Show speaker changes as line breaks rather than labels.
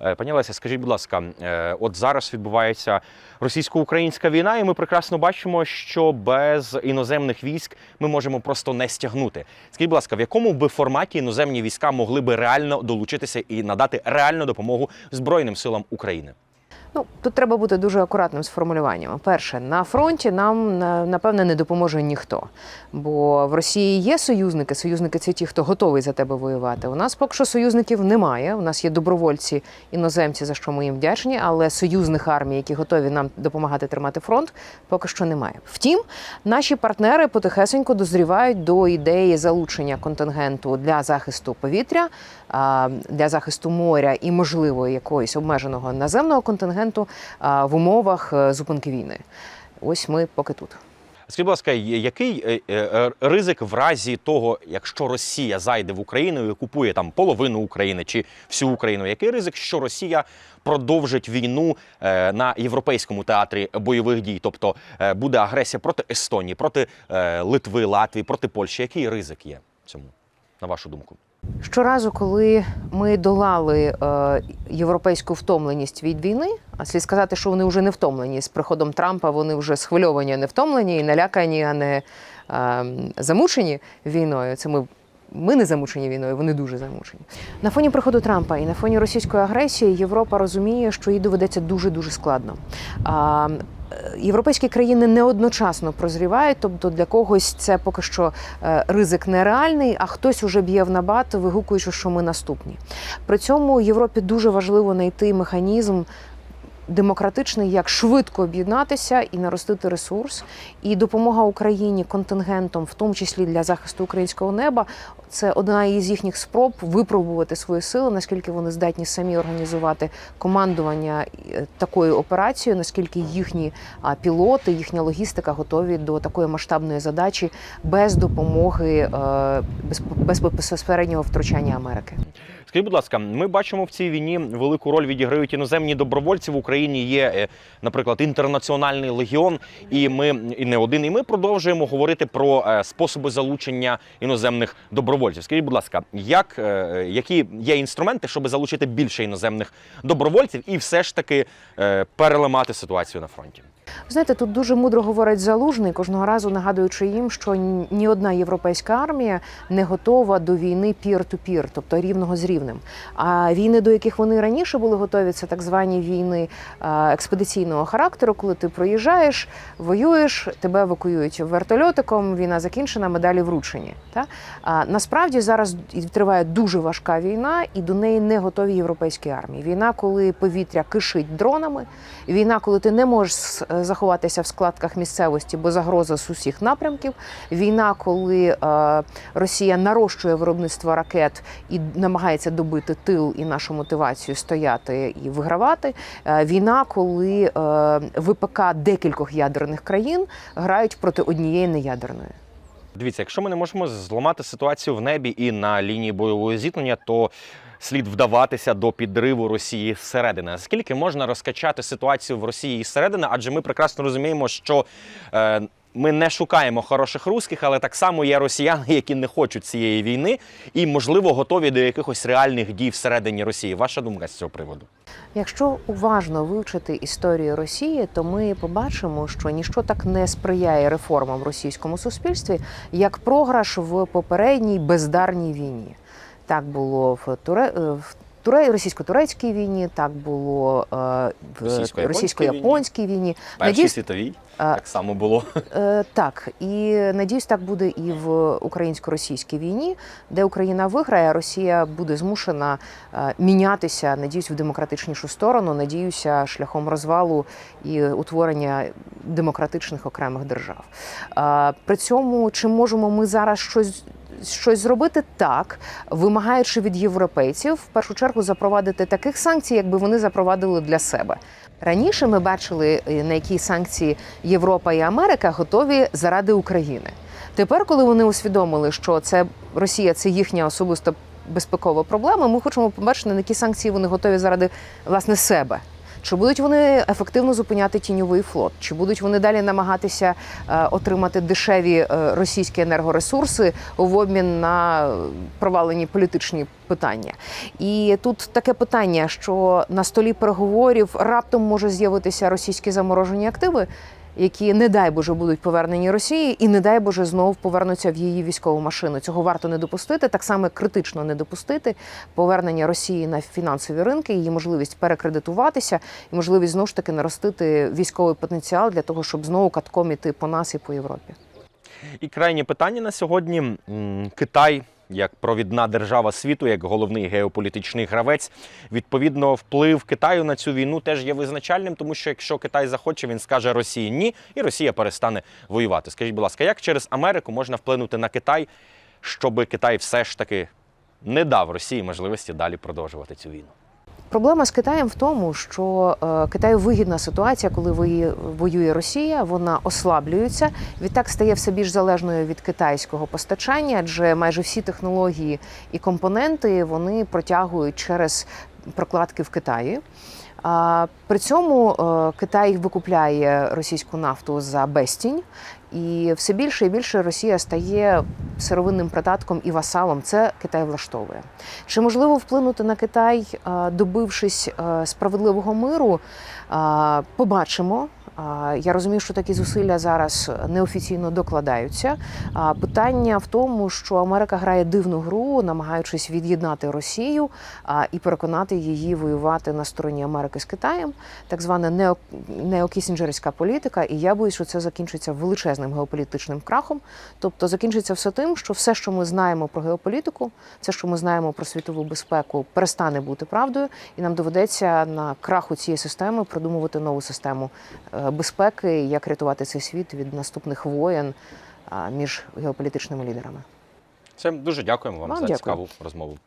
Е, Пані Леся, скажіть, будь ласка, е, от зараз відбувається російсько-українська війна, і ми прекрасно бачимо, що без іноземних військ ми можемо просто не стягнути. Скажіть, будь ласка, в якому би форматі іноземні війська могли би реально долучитися і надати реальну допомогу Збройним силам України?
Ну тут треба бути дуже акуратним з формулюваннями. Перше, на фронті нам напевне не допоможе ніхто. Бо в Росії є союзники. Союзники це ті, хто готовий за тебе воювати. У нас поки що союзників немає. У нас є добровольці, іноземці, за що ми їм вдячні, але союзних армій, які готові нам допомагати тримати фронт, поки що немає. Втім, наші партнери потихесенько дозрівають до ідеї залучення контингенту для захисту повітря, для захисту моря і, можливо, якогось обмеженого наземного контингенту а, в умовах е, зупинки війни. Ось ми поки тут.
Скажіть, будь ласка, який е, е, ризик в разі того, якщо Росія зайде в Україну і окупує там половину України чи всю Україну? Який ризик, що Росія продовжить війну на європейському театрі бойових дій? Тобто буде агресія проти Естонії, проти Литви, Латвії, проти Польщі? Який ризик є цьому, на вашу думку?
Щоразу, коли ми долали е, європейську втомленість від війни, а слід сказати, що вони вже не втомлені з приходом Трампа, вони вже схвильовані, а не втомлені, і налякані, а не е, замучені війною. Це ми. Ми не замучені війною, вони дуже замучені. На фоні приходу Трампа і на фоні російської агресії Європа розуміє, що їй доведеться дуже дуже складно. Європейські країни не одночасно прозрівають, тобто для когось це поки що е, ризик нереальний, а хтось уже б'є в набат, вигукуючи, що ми наступні. При цьому Європі дуже важливо знайти механізм. Демократичний, як швидко об'єднатися і наростити ресурс, і допомога Україні контингентом, в тому числі для захисту українського неба, це одна із їхніх спроб випробувати свої сили, наскільки вони здатні самі організувати командування е, такою операцією, наскільки їхні пілоти, їхня логістика готові до такої масштабної задачі без допомоги, е, без, без безпосереднього втручання Америки.
Скажіть, будь ласка, ми бачимо в цій війні велику роль відіграють іноземні добровольці. В Україні є, е, наприклад, інтернаціональний легіон, і ми і не один. І ми продовжуємо говорити про способи залучення іноземних добровольців. Скажіть, будь ласка, як, е, які є інструменти, щоб залучити більше іноземних добровольців і все ж таки е, переламати ситуацію на фронті?
Знаєте, тут дуже мудро говорить залужний, кожного разу нагадуючи їм, що ні одна європейська армія не готова до війни пір-ту-пір, тобто рівного з рівнем. А війни, до яких вони раніше були готові, це так звані війни е, експедиційного характеру, коли ти проїжджаєш, воюєш, тебе евакуюють вертольотиком, війна закінчена, медалі вручені. Та? А насправді зараз триває дуже важка війна, і до неї не готові європейські армії. Війна, коли повітря кишить дронами, війна, коли ти не можеш с- заховатися в складках місцевості, бо загроза з усіх напрямків. Війна, коли е, Росія нарощує виробництво ракет і намагається добити тил і нашу мотивацію стояти і вигравати. Е, війна, коли е, ВПК декількох ядерних країн грають проти однієї неядерної.
Дивіться, якщо ми не можемо зламати ситуацію в небі і на лінії бойового зіткнення, то слід вдаватися до підриву Росії зсередини. Наскільки можна розкачати ситуацію в Росії зсередини? Адже ми прекрасно розуміємо, що е, ми не шукаємо хороших русських, але так само є росіяни, які не хочуть цієї війни і, можливо, готові до якихось реальних дій всередині Росії. Ваша думка з цього приводу?
Якщо уважно вивчити історію Росії, то ми побачимо, що ніщо так не сприяє реформам в російському суспільстві, як програш в попередній бездарній війні. Так було в Туре в Туре... російсько-турецькій війні, так було е, в
Російсько-японській
війні.
Першій
Надіюсь,
світовій
а-
так само було.
Е, так, і надіюсь, так буде і в українсько-російській війні, де Україна виграє, а Росія буде змушена е, мінятися, надіюсь, в демократичнішу сторону. Надіюся, шляхом розвалу і утворення демократичних окремих держав. Е, При цьому чи можемо ми зараз щось? Щось зробити так, вимагаючи від європейців в першу чергу запровадити таких санкцій, якби вони запровадили для себе. Раніше ми бачили, е, на які санкції Європа і Америка готові заради України. Тепер, коли вони усвідомили, що це Росія це їхня особиста безпекова проблема, ми хочемо побачити, на які санкції вони готові заради власне себе. Чи будуть вони ефективно зупиняти тіньовий флот? Чи будуть вони далі намагатися е, отримати дешеві е, російські енергоресурси в обмін на провалені політичні питання? І тут таке питання, що на столі переговорів раптом може з'явитися російські заморожені активи. Які не дай Боже будуть повернені Росії, і не дай Боже знов повернуться в її військову машину. Цього варто не допустити. Так само критично не допустити повернення Росії на фінансові ринки, її можливість перекредитуватися і можливість знову ж таки наростити військовий потенціал для того, щоб знову катком іти по нас і по Європі.
І крайнє питання на сьогодні: Китай. Як провідна держава світу, як головний геополітичний гравець, відповідно, вплив Китаю на цю війну теж є визначальним, тому що якщо Китай захоче, він скаже Росії ні, і Росія перестане воювати. Скажіть, будь ласка, як через Америку можна вплинути на Китай, щоб Китай все ж таки не дав Росії можливості далі продовжувати цю війну?
Проблема з Китаєм в тому, що е, Китаю вигідна ситуація, коли воює, воює Росія, вона ослаблюється. Відтак стає все більш залежною від китайського постачання, адже майже всі технології і компоненти вони протягують через прокладки в Китаї. При цьому е, Китай викупляє російську нафту за безцінь, і все більше і більше Росія стає сировинним придатком і васалом. Це Китай влаштовує. Чи можливо вплинути на Китай, е, добившись е, справедливого миру? Побачимо. Я розумію, що такі зусилля зараз неофіційно докладаються. Питання в тому, що Америка грає дивну гру, намагаючись від'єднати Росію і переконати її воювати на стороні Америки з Китаєм, так звана нео, неокісінджерська політика. І я боюсь, що це закінчиться величезним геополітичним крахом. Тобто закінчиться все тим, що все, що ми знаємо про геополітику, все, що ми знаємо про світову безпеку, перестане бути правдою, і нам доведеться на краху цієї системи придумувати нову систему е, безпеки, як рятувати цей світ від наступних воєн між геополітичними лідерами.
Це дуже дякуємо вам,
Вам
за
дякую.
цікаву розмову.